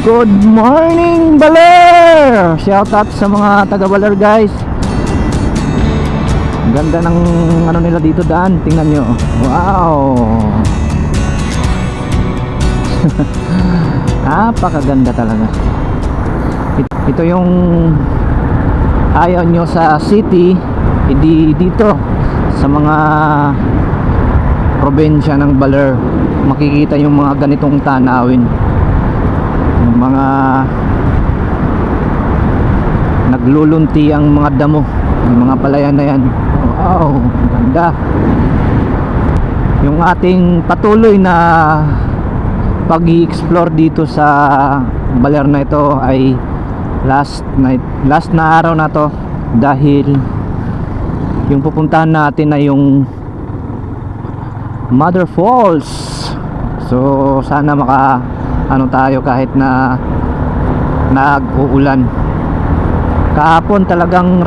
Good morning, Baler! Shout out sa mga taga Baler, guys. Ganda ng ano nila dito daan. Tingnan nyo. Wow! Napakaganda talaga. It- Ito yung ayaw nyo sa city, hindi dito sa mga probinsya ng Baler makikita yung mga ganitong tanawin mga naglulunti ang mga damo yung mga palayan na yan. Wow ganda. Yung ating patuloy na pag explore dito sa Baler na ito ay last night last na araw na to dahil yung pupuntahan natin ay yung Mother Falls. So sana maka ano tayo kahit na nag-uulan. Kahapon talagang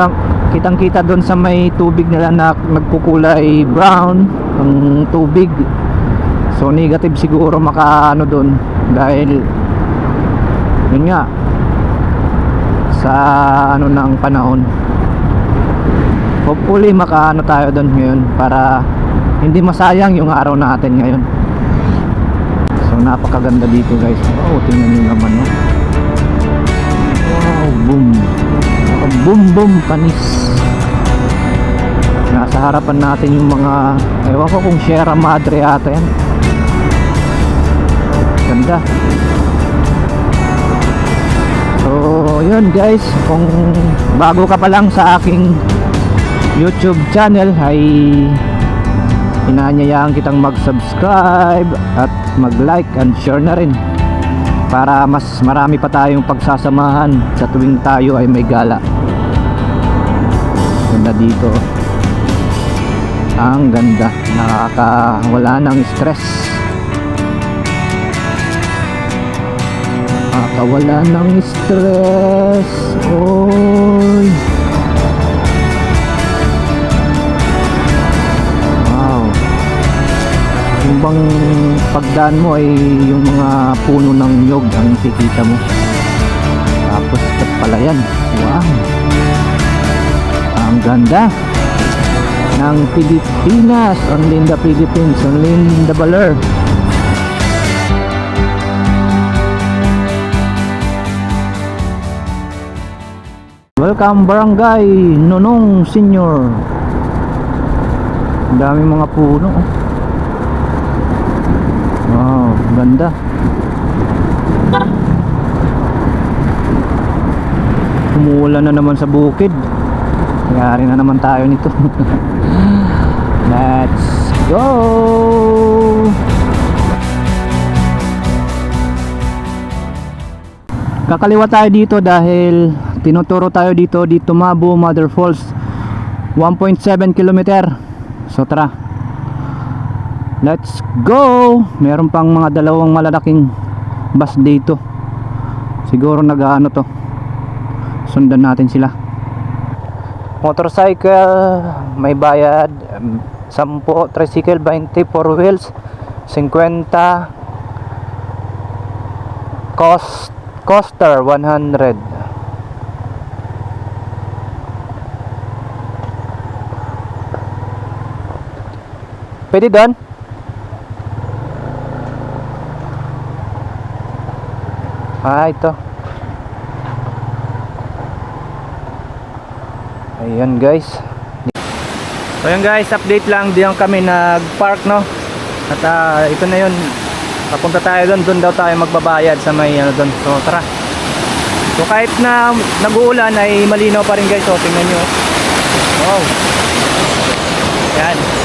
kitang kita doon sa may tubig nila na nagkukulay brown ang tubig. So negative siguro maka ano doon dahil yun nga sa ano ng panahon. Hopefully makaano tayo doon ngayon para hindi masayang yung araw natin ngayon so napakaganda dito guys. Wow tingnan nyo naman no? Wow boom. Boom boom panis. Nasa harapan natin yung mga ewan ko kung Sierra Madre ata yan. Ganda. So yun guys. Kung bago ka pa lang sa aking YouTube channel ay inaanyayaan kitang mag-subscribe at mag-like and share na rin para mas marami pa tayong pagsasamahan sa tuwing tayo ay may gala. Ganda dito. Ang ganda. Nakakawala ng stress. Nakakawala ng stress. Oy Yung bang pagdaan mo ay yung mga puno ng nyog ang nakikita mo. Tapos palayan. Wow. Ang ganda ng Pilipinas. Only in the Philippines. Only in the Baler. Welcome Barangay Nonong Senior. Ang dami mga puno. oh. Ganda. Umuulan na naman sa bukid. Yari na naman tayo nito. Let's go! Kakaliwa tayo dito dahil tinuturo tayo dito dito Mabu Mother Falls 1.7 kilometer so tara let's go! Meron pang mga dalawang malalaking bus dito. Siguro nag-ano to. Sundan natin sila. Motorcycle may bayad um, 10 tricycle 20 4 wheels 50 cost coaster 100 Pwede doon? Ah, ito. Ayan guys. So guys, update lang diyan kami nag-park no. At ah, ito na 'yon. Papunta tayo doon, doon daw tayo magbabayad sa may ano doon. So tara. So kahit na nag-uulan ay malinaw pa rin guys. So tingnan niyo. Wow. Yan.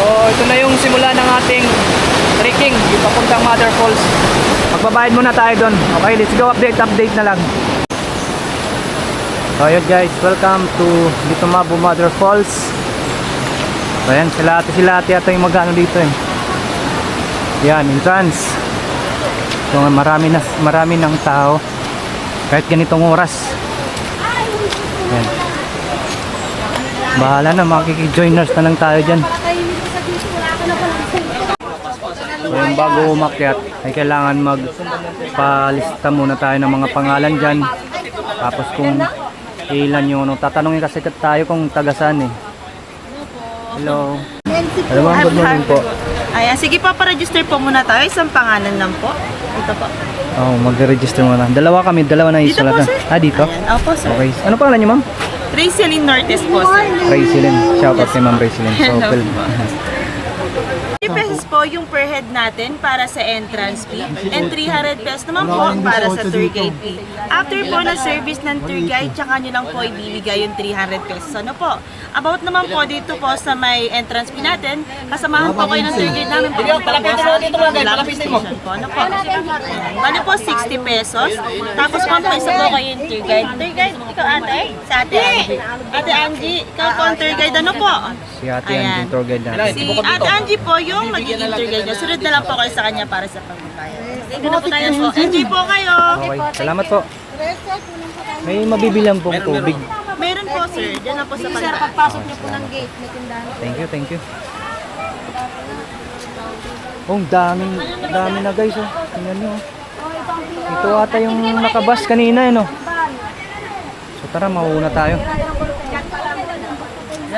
So, ito na yung simula ng ating trekking, yung papuntang Mother Falls. Magbabayad muna tayo doon. Okay, let's go update, update na lang. So, yun guys, welcome to Litumabu Mother Falls. So, yan, sila ate, sila ate ata yung magano dito eh. Yan, entrance. So, marami na, marami ng tao. Kahit ganitong oras. Yan. Bahala na, makikig-joiners na lang tayo dyan. Yung bago umakyat ay kailangan magpalista muna tayo ng mga pangalan dyan. Tapos kung ilan yung ano, tatanungin kasi tayo kung taga saan eh. Hello. Hello ma'am, good morning po. Ayan, sige po, pa-register po muna tayo. Isang pangalan lang po. Ito po. Oh, mag-register muna. Dalawa kami, dalawa na isulatan. sir. Ah, dito? Ayan, opo, sir. Okay. Ano pangalan niyo ma'am? Rayceline Nortes po, sir. Raycilin. Shout out kay ma'am Raycilin. So, Hello well, po. 50 pesos po yung per head natin para sa entrance fee and 300 pesos naman po para sa tour guide fee. After po na service ng tour guide, tsaka nyo lang po ibibigay yung 300 pesos. Ano po? About naman po dito po sa may entrance fee natin, kasamahan po kayo ng tour guide namin po sa Lapis Station po. Ano po? Bali po 60 pesos. Tapos po po isa po kayo yung tour guide. Tour guide, ikaw ate? Sa ate Angie. Ate Angie, ikaw po ang tour guide. Ano po? si ate yung tour guide natin. Si Ate Angie po yung magiging tour guide niya. Sunod na lang po kayo sa kanya para sa pagbabayad. Sige na po tayo po. Enjoy po kayo. Okay, salamat po. May mabibilang pong tubig. Meron po sir. Diyan na po sa pagbabayad. Pagpasok niyo po ng gate, may tindahan. Thank you, thank you. Oh, ang daming, dami na guys, oh. Tingnan nyo, oh. Ito ata yung nakabas kanina, eh, no? So tara, mauuna tayo.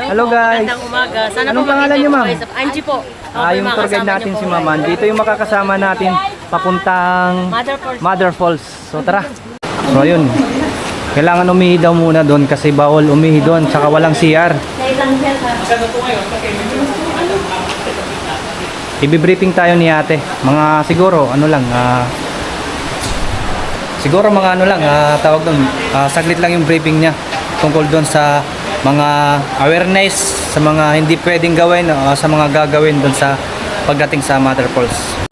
Hello guys! Magandang umaga. Sana Anong po pangalan niyo, ma'am? sa- Angie po. Ah, Okay, yung mga tour guide natin si po. Maman. Dito yung makakasama natin papuntang Mother Falls. Mother Falls. So tara. So yun. Kailangan umihi daw muna doon kasi bawal umihi doon saka walang CR. Ibi-briefing tayo ni ate. Mga siguro, ano lang, ah, siguro mga ano lang, ah, tawag doon, ah, saglit lang yung briefing niya tungkol doon sa mga awareness, sa mga hindi pwedeng gawin, ah, sa mga gagawin doon sa pagdating sa Mother Falls.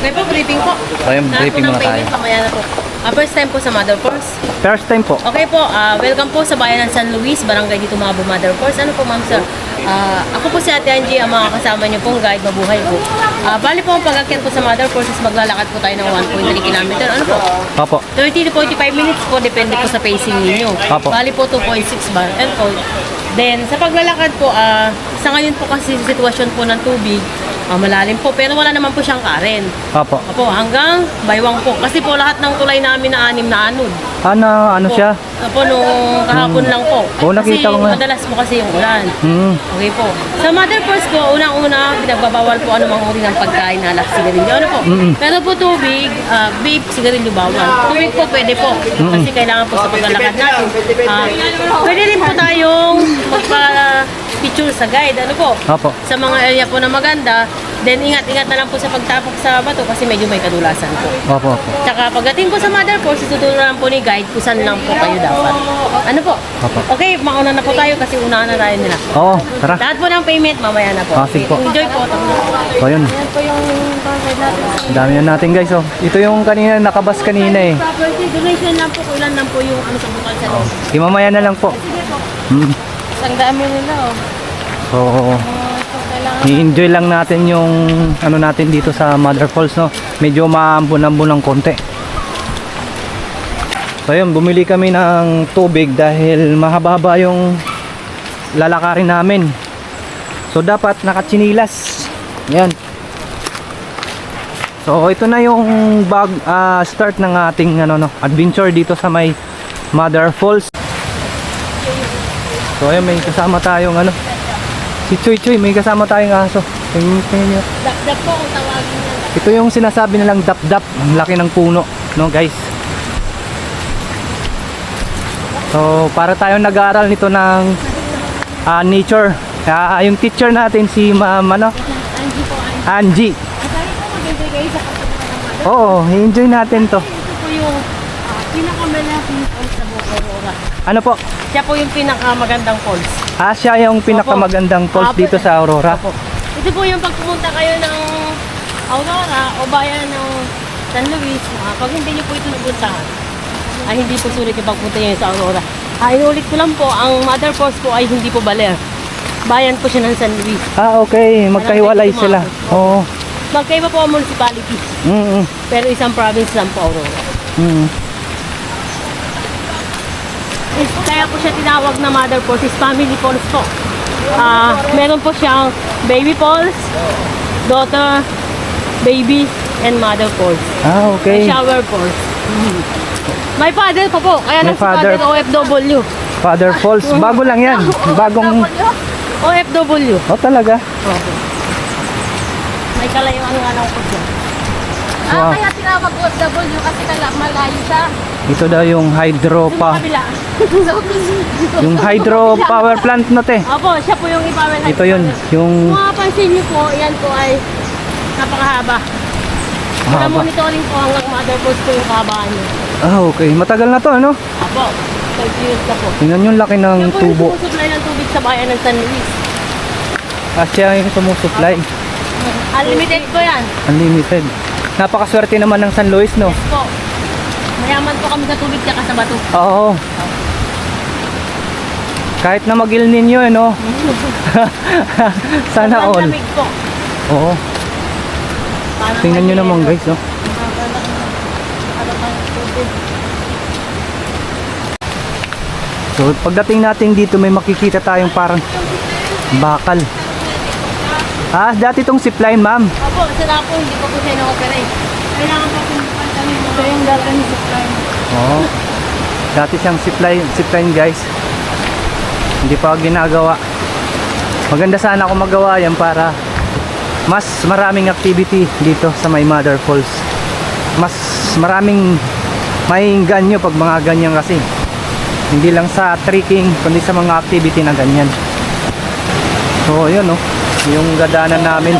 Okay po, briefing po. Lahat briefing muna tayo. payment, mamaya na po. Ah, first time po sa Mother Falls. First time po. Okay po, ah, welcome po sa bayan ng San Luis, barangay dito Mabo Mother Falls. Ano po ma'am sir? Ah, ako po si Ate Angie, ang mga kasama niyo pong guide, mabuhay po. Ah, bali po ang pag-akyat po sa Mother is maglalakad po tayo ng 1.3 km. Ano po? Opo. 30 to 45 minutes po, depende po sa pacing ninyo. Apo. Bali po 2.6 bar. And po, then sa paglalakad po, ah, sa ngayon po kasi sitwasyon po ng tubig, ah, malalim po, pero wala naman po siyang karen. Opo. Apo, hanggang baywang po. Kasi po lahat ng tulay namin na anim na anod. Ano, ano siya? Apo, nung kahapon lang po. Oo, nakita ko nga. Kasi madalas po kasi yung ulan. Hmm. Okay po. Sa Mother First po, unang-una, pinagbabawal po anumang uri ng pagkain na alak sigarilyo. Ano po? Mm-mm. Pero po tubig, ah, vape, sigarilyo bawal. Tubig po pwede po. Kasi kailangan po sa paglalakad natin. Ah, pwede rin po tayong magpa-picture sa guide. Ano po? Opo. Sa mga area po na maganda, then ingat-ingat na lang po sa pagtapok sa bato kasi medyo may kadulasan po. Opo, opo. Tsaka pagdating po sa mother course, ituturuan po ni guide kung saan lang po kayo dapat. Ano po? Opo. Okay, mauna na po tayo kasi unahan na tayo nila. Oo, tara. Lahat po ng payment, mamaya na po. Ah, sige po. Enjoy po. So yun. Yan po yung password natin. Ang dami na natin guys, oh. Ito yung kanina, nakabas kanina eh. Property donation lang po, kulan lang po yung ano sa bukal sa loob. Di mamaya na lang po. Hmm. Isang dami nila oh. So, i-enjoy lang natin yung ano natin dito sa Mother Falls, no? Medyo maambon-ambon ng konti. So yun, bumili kami ng tubig dahil mahaba-haba yung lalakarin namin. So dapat nakatsinilas. Yan. So ito na yung bag ah, start ng ating ano no, adventure dito sa may Mother Falls. So ayun, may kasama tayong ano. Si Choy Choy, may kasama tayong aso. Tingnan niyo. dakdak po kung tawagin nila. Ito yung sinasabi nilang dap-dap. Ang laki ng puno, no guys? So, para tayong nag-aaral nito ng ah, nature. Ah, yung teacher natin si Ma'am ano? Angie po, Angie. Angie. Masaya po mag-enjoy kayo sa kapatid ng mother. Oo, enjoy natin to. Ito po yung uh, pinakamalaking falls sa buong Aurora. Ano po? Siya po yung pinakamagandang falls. Ah, siya yung pinakamagandang falls Apo. dito sa Aurora. Opo. Ito po yung pag pumunta kayo ng Aurora o bayan ng San Luis, ah, pag hindi niyo po ito napuntahan, ay hindi po sulit yung pagpunta niyo sa Aurora. Ah, inulit ko lang po, ang Mother Falls po ay hindi po Baler. Bayan po siya ng San Luis. Ah, okay. Magkahiwalay Malapit sila. Oo. Magkaiba po ang municipality, Mm, mm, pero isang province lang po Aurora. mm. Is kaya po siya tinawag na mother is family falls po. Ah, meron po siyang baby falls, daughter, baby and mother falls. Ah, okay. May shower falls. May father pa po. Kaya lang si father. OFW. Father Falls. Bago lang yan. Bagong... OFW. Oh, talaga? Opo. May kalayuan nga lang po dyan. Wow. Ah, kaya tinawag OFW kasi kala malayo siya. Ito daw yung hydro pa. Yung hydro power plant na te. Opo, siya po yung ipower Ito yun. Yung Kung mapapansin niyo po, yan po ay napakahaba. Para haba. monitoring po hanggang mother falls po yung kahabaan niyo. Ah, okay. Matagal na to, ano? Opo, 5 years na po. Tingnan yung laki ng Siya po yung tubo. sumusupply ng tubig sa bayan ng San Luis. Ah, siya yung sumusupply. Unlimited po yan. Unlimited. Napakaswerte naman ng San Luis, no? Yes po. Mayaman po kami sa tubig tsaka sa bato. Oo. Kahit na mag-Il Nino, eh, no? Sana all. lamig po. Oo. Parang Tingnan nyo naman, guys, no? So, pagdating natin dito, may makikita tayong parang bakal. Ah, dati itong zipline, ma'am. Opo, sila po hindi pa po siya na-operate. Kailangan pa po. Ito yung data ni Supply. Oo. Dati siyang zipline, zipline guys. Hindi pa ginagawa. Maganda sana kung magawa yan para mas maraming activity dito sa may Mother Falls. Mas maraming may ganyo pag mga ganyan kasi. Hindi lang sa trekking, kundi sa mga activity na ganyan. So, yun no. Yung gadanan namin.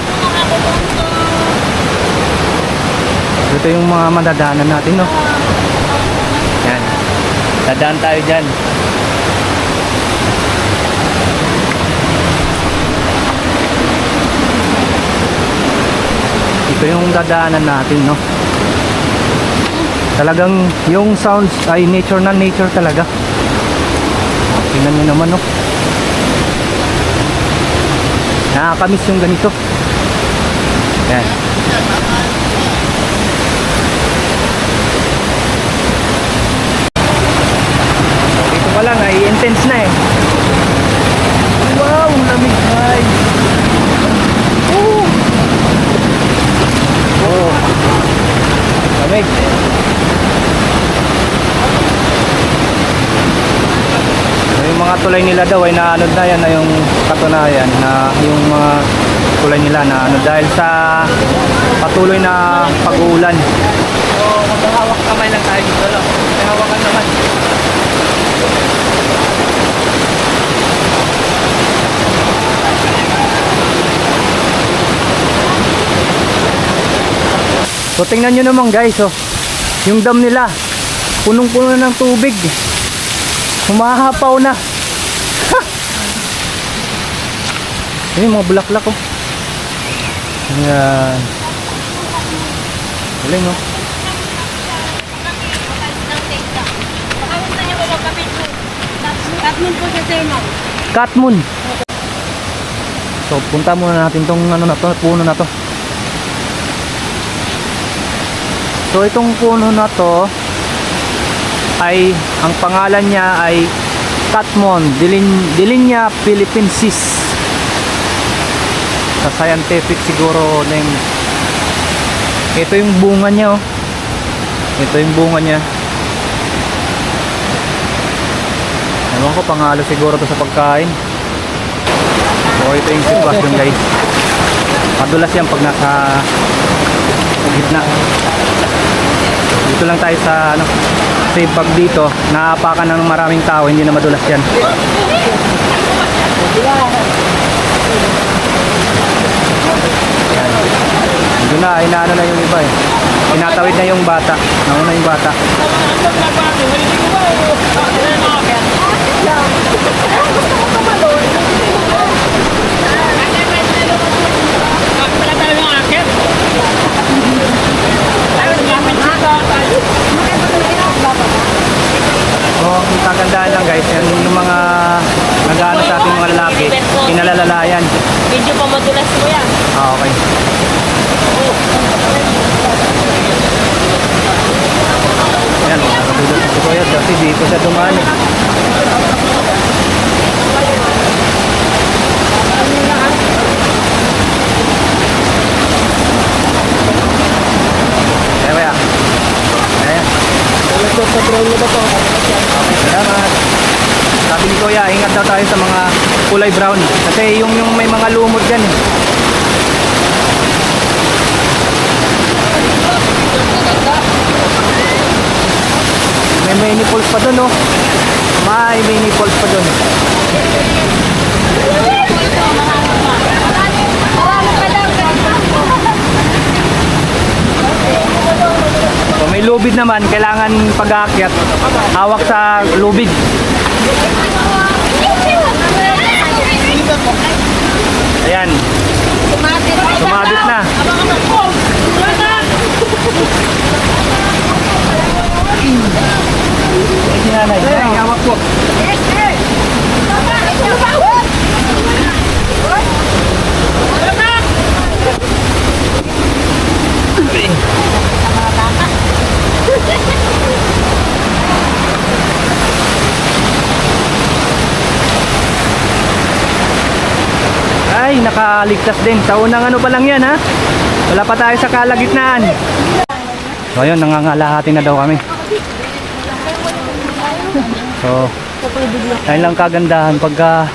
Ito yung mga madadaanan natin no. Yan. Dadaan tayo dyan. Ito yung dadaanan natin, no? Talagang yung sounds ay nature na nature talaga. Tingnan nyo naman, no? Nakakamiss yung ganito. Yan. Dito pa lang ay intense na eh. Wow, ang lamig guys. Oh. Oh. Lamig. So, yung mga tulay nila daw ay naanod na yan na yung katunayan na yung mga tulay nila na ano dahil sa patuloy na pag-uulan. So, maghahawak kamay lang tayo dito. Hawakan naman. So tingnan nyo naman guys oh. Yung dam nila punong-puno ng tubig. Humahapaw na. Ayun mga bulaklak oh. Ayan. Galing oh. Niyo po sa Sermon. Katmun. So punta muna natin tong ano na to, puno na to. So itong puno na to ay ang pangalan niya ay Katmon Dilin, Dilinia philippinensis. Sa scientific siguro name. Ito yung bunga niya oh. Ito yung bunga niya. Ewan ko pangalo siguro to sa pagkain. So ito yung sitwasyon guys. Madulas yan pag nasa gitna. Dito lang tayo sa ano kasi pag dito naapakan ng maraming tao hindi na madulas yan. Doon na, inaano na yung iba eh. Tinatawid na yung bata. Nauna yung bata. So, ang kagandahan lang guys, yan yung mga nag-ano sa ating mga lalaki, pinalalalayan. Medyo pa madulas po yan. Ah, okay. Yan, nakatulog si Kuya kasi dito siya dumaan eh. Kulay brown. Kasi yung yung may mga lumot dyan eh. May mini falls pa doon, no? May mini falls pa doon. So, may lubid naman, kailangan pag-aakyat, hawak sa lubid. Ayan, sumabit na. Ay, hawak po. Ay, nakaligtas din. Sa unang ano pa lang yan, ha? Wala pa tayo sa kalagitnaan. So, ayun, nangangalahati na daw kami. So, ayun lang kagandahan pagka,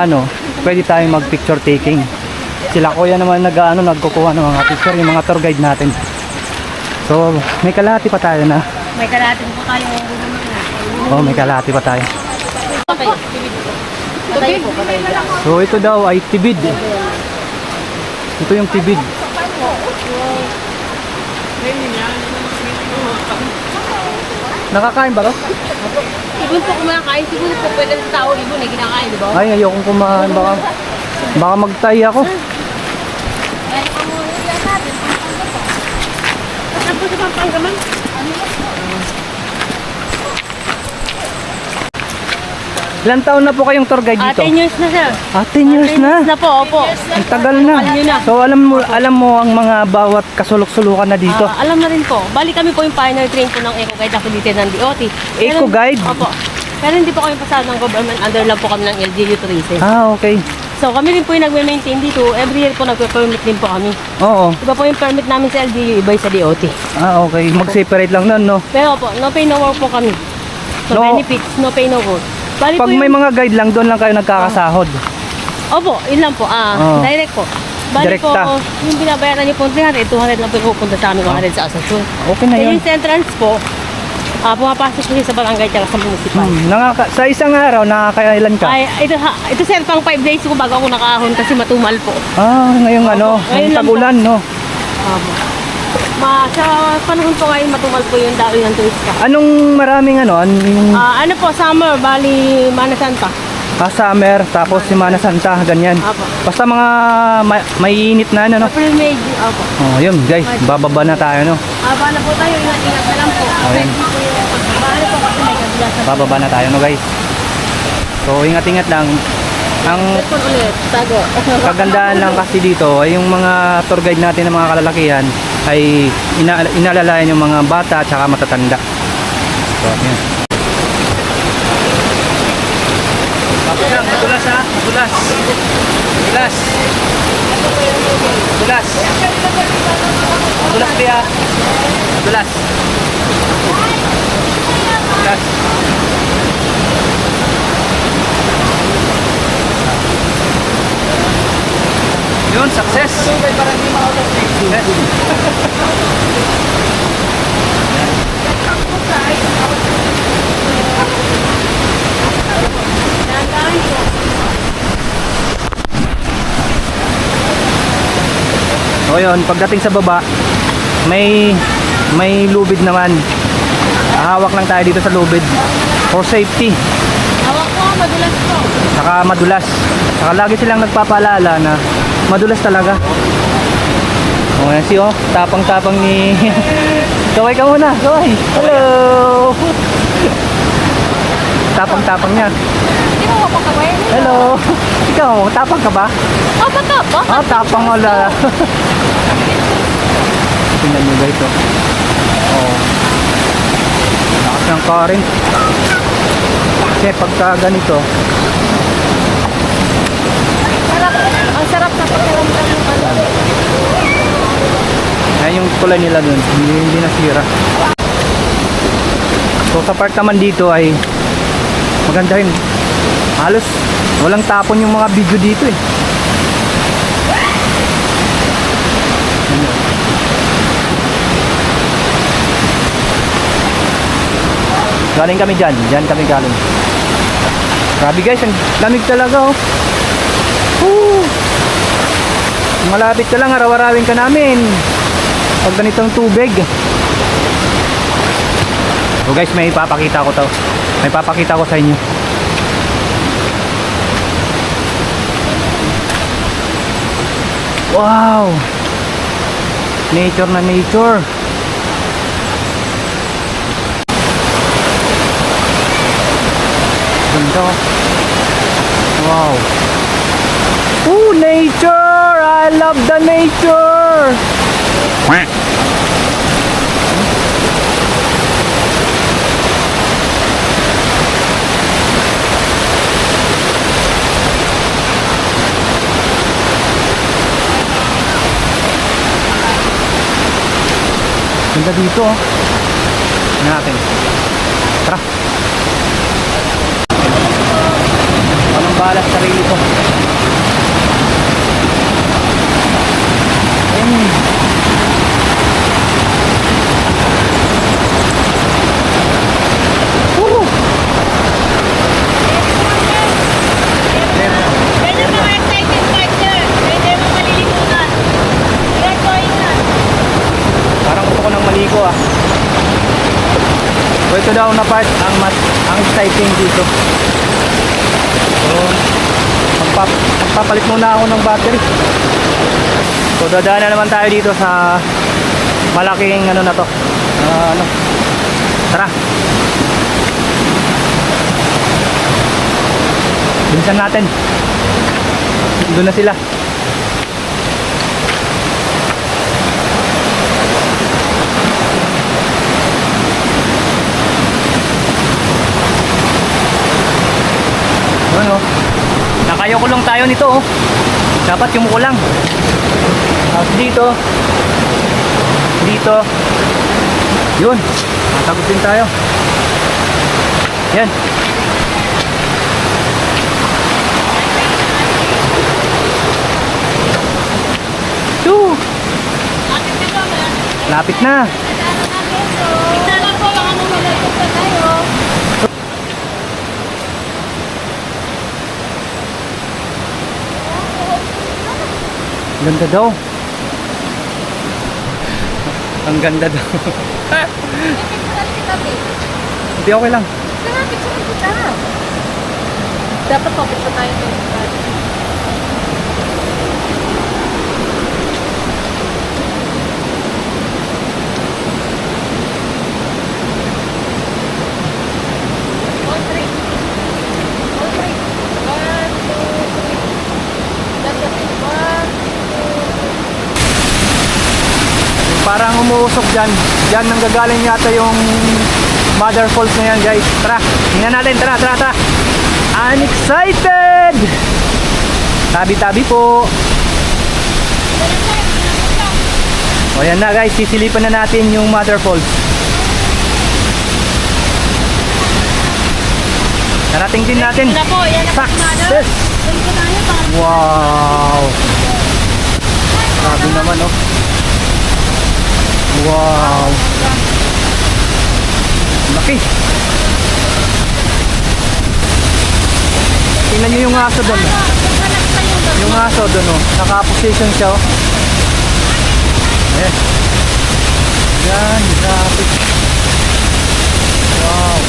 ano, pwede tayong mag picture taking. Sila kuya naman nag, ano, nagkukuha ng mga picture, yung mga tour guide natin. So, may kalahati pa tayo na. May kalatin po tayo. Oh, may kalahati pa tayo. So, ito daw ay tibid. Ito yung tibid. Nakakain ba to? Ibon po kumakain. Siguro po pwede sa tao ibon eh kinakain, di ba? Ay, ayokong kumain. Baka, baka magtay ako. Saan po sa Pampanga, Ilan taon na po kayong tour guide Ah, dito? 10 years na sir. Ah, 10 years na. na po, opo. Ang tagal na. Alam nyo na. So, alam mo, alam mo ang mga bawat kasulok-sulukan na dito. Ah, alam na rin po. Bali kami po yung pioneer train po ng Eco Guide affiliated ng DOT. Eco Guide? Opo. Pero hindi po kami pasado ng government. Under lang po kami ng LGU Tourism. Ah, okay. So kami rin po yung nagme-maintain dito. Every year po nagpe-permit din po kami. Oo. Iba po yung permit namin sa LGU, iba sa DOT. Ah, okay. Mag-separate lang nun, no? Pero po, no pay no work po kami. So No. benefits, no pay no work. Bali Pag po yung, may mga guide lang, doon lang kayo nagkakasahod. Opo, yun lang po. Ah, Oo. direct po. Bali Direkta. po, yung binabayaran niyo po 300, 200 lang po yung pupunta sa amin, 100 sa Asasun. Okay na yun. yung sa entrance po, ah, pumapasok po siya sa barangay tsaka sa municipal. Hmm, nakaka sa isang araw, nakakailan ka? Ay, ito, ha, ito sir, pang 5 days ko bago ako nakahon kasi matumal po. Ah, ngayong ano, ngayon ngayong lang tagulan, no? Um, ma, sa panahon po ngayon matumal po yung daloy ng turista. Anong maraming ano, an, yung Ah, ano po, summer, bali, Mana Santa. ah, summer, tapos Semana Santa, ganyan. Apo. Basta mga may, may init na ano, no? April, May, June, opo. Oh, yun guys, bababa na tayo, no? Ah, bala po tayo, ingat-ingat na lang po. Ayan. Kasi may kabilasan. Bababa na tayo, no guys? So, ingat-ingat lang. Ang ulit, tago. kagandahan lang kasi dito ay yung mga tour guide natin ng mga kalalakihan ay ina inalalayan yung mga bata at saka matatanda. So, yun. Tapos lang, madulas ha, madulas. Madulas. Madulas. Madulas kaya. Madulas. Madulas. Yun, success. Success. O yun, pagdating sa baba, may may lubid naman. Hawak lang tayo dito sa lubid for safety. Hawak po, madulas po. Saka madulas. Saka lagi silang nagpapaalala na madulas talaga. O yan si oh, tapang-tapang ni... Kaway ka muna, kaway. Hello! Tapang-tapang niya. Hindi mo mapakawin. Hello! Ikaw, tapang ka ba? Oh, ba? Ah, tapang wala. Tingnan nyo guys oh. Oh. Lakas ng current. Kasi pagka ganito, Sarap. Ang sarap sa pakiramdam ng ano. Ayan yung kulay nila dun, hindi, hindi nasira. So sa part naman dito ay maganda rin. Halos Walang tapon yung mga video dito eh. Galing kami dyan. Dyan kami galing. Grabe guys, ang lamig talaga oh. Malapit ka lang, araw-arawin ka namin. Pag ganitong tubig. So guys, may ipapakita ko to. May papakita ko sa inyo. Wow! Nature na nature. Ganda. oh. Wow. Ooh, nature! I love the nature! Ganda dito oh. Tingnan natin. Tara. Walang balas sarili ko. Ayun. Woo! Pwede mga excited partner. Pwede mo malilimutan. We're going na. Parang gusto ko nang maligo ah. So ito daw na part ang mas ang exciting dito. So magpap magpapalit muna ako ng battery. So dadaan na naman tayo dito sa malaking ano na to. Ah, ano. Tara. Bilisan natin. Doon na sila. Ano? Nakayoko lang tayo nito oh. Dapat yung lang. Tapos dito. Dito. Yun. Natagot din tayo. Yan. Lapit na. Isa lang po, baka mamalagos pa tayo. Ganda daw. Ang ganda daw. Hindi okay lang. Dapat papunta tayo doon. Umuusok dyan. Dyan nanggagaling yata yung mother falls na yan guys. Tara, tingnan natin. Tara, tara, tara. I'm excited! Tabi-tabi po. O yan na guys, sisilipan na natin yung mother falls. Narating din natin. Success! Wow! Grabe naman oh. Wow! Laki! Tingnan nyo yung aso doon. Yung aso doon oh. Naka-position siya oh. Ayan. Yan, grabe. Wow!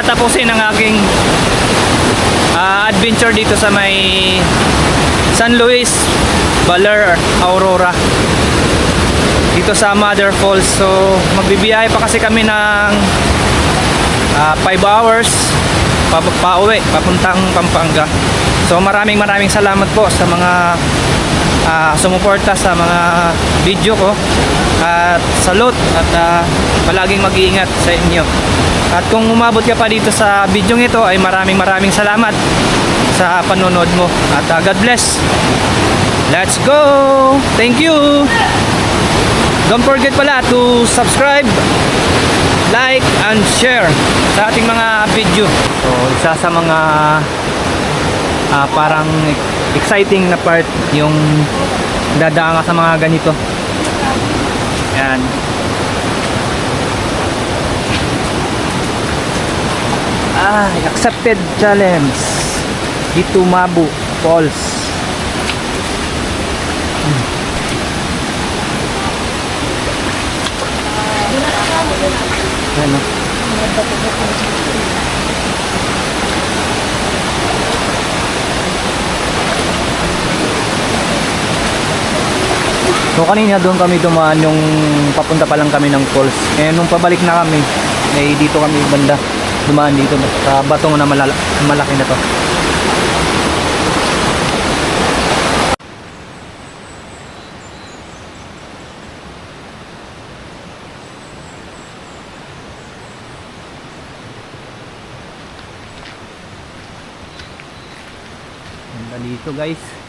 Tatapusin ang aking ah, adventure dito sa may San Luis, Baler, Aurora. Dito sa Mother Falls. So, magbibiyahe pa kasi kami ng 5 hours pa pauwi, papuntang Pampanga. So, maraming maraming salamat po sa mga ah, sumuporta sa mga video ko at salute at ah, palaging mag-iingat sa inyo. At kung umabot ka pa dito sa video ito ay maraming maraming salamat sa panonood mo. At ah, God bless. Let's go! Thank you! Don't forget pala to subscribe, like, and share sa ating mga video. So, isa sa mga ah, parang exciting na part yung dadaan ka sa mga ganito. Yan. Ah, accepted challenge. Dito Mabu Falls. Ano? So kanina doon kami dumaan yung papunta pa lang kami ng falls. Eh nung pabalik na kami, eh dito kami banda dumaan dito sa batong na malala, malaki na to. Dito guys.